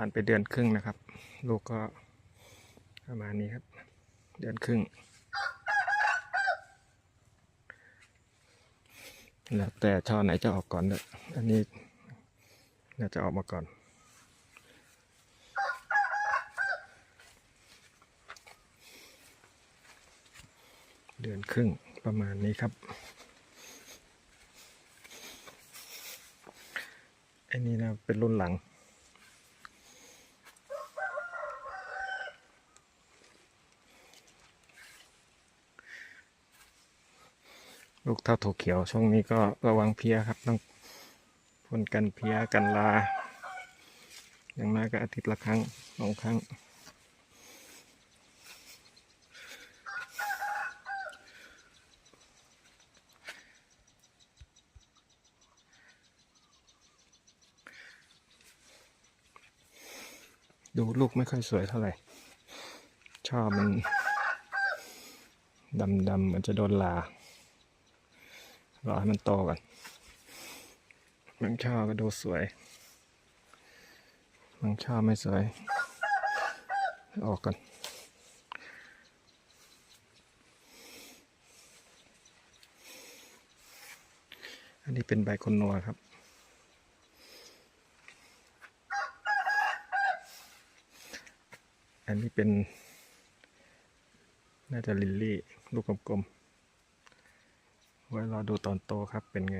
ผ่านไปเดือนครึ่งนะครับ ลูกก็ประมาณนี้ครับ เดือนครึ่ง แล้วแต่ช่อไหนจะออกก่อนเนี่ยอันนี้น่าจะออกมาก่อน เดือนครึ่งประมาณนี้ครับไอ้นี่นะเป็นรุ่นหลัง ลูกเท่าถั่วเขียวช่วงนี้ก็ระวังเพี้ยครับต้องพ่นกันเพี้ยกันลา อย่างน้อยก็อาทิตย์ละครั้งสองครั้ง ดูลูกไม่ค่อยสวยเท่าไหร่ ชอบมันดำดำๆมันจะโดนลา รอให้มันโตก่อนบางช่อก็ดูสวยบางช่อไม่สวย ออกก่อนอันนี้เป็นใบคนนัวครับอันนี้เป็น น่าจะลิลลี่ ลูกกลมๆ ไว้รอดูตอนโตครับเป็นไง